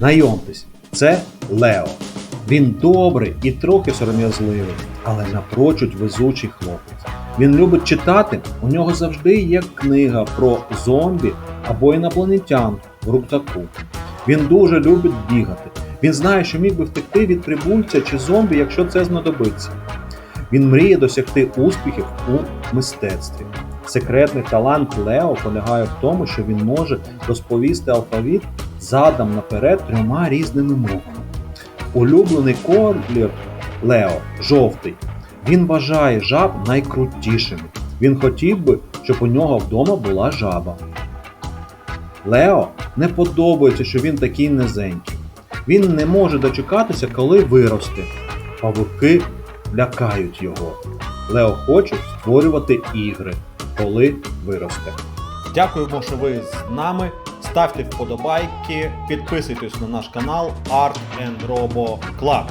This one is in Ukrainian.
Знайомтесь, це Лео. Він добрий і трохи сором'язливий, але напрочуд везучий хлопець. Він любить читати, у нього завжди є книга про зомбі або інопланетян в рюкзаку. Він дуже любить бігати. Він знає, що міг би втекти від прибульця чи зомбі, якщо це знадобиться. Він мріє досягти успіхів у мистецтві. Секретний талант Лео полягає в тому, що він може розповісти алфавіт задом наперед трьома різними мовами. Улюблений колір Лео жовтий. Він вважає жаб найкрутішими. Він хотів би, щоб у нього вдома була жаба. Лео не подобається, що він такий низенький. Він не може дочекатися, коли виросте. Павуки лякають його. Лео хоче створювати ігри, коли виросте. Дякуємо, що ви з нами. Ставте вподобайки, підписуйтесь на наш канал Art and Robo Club.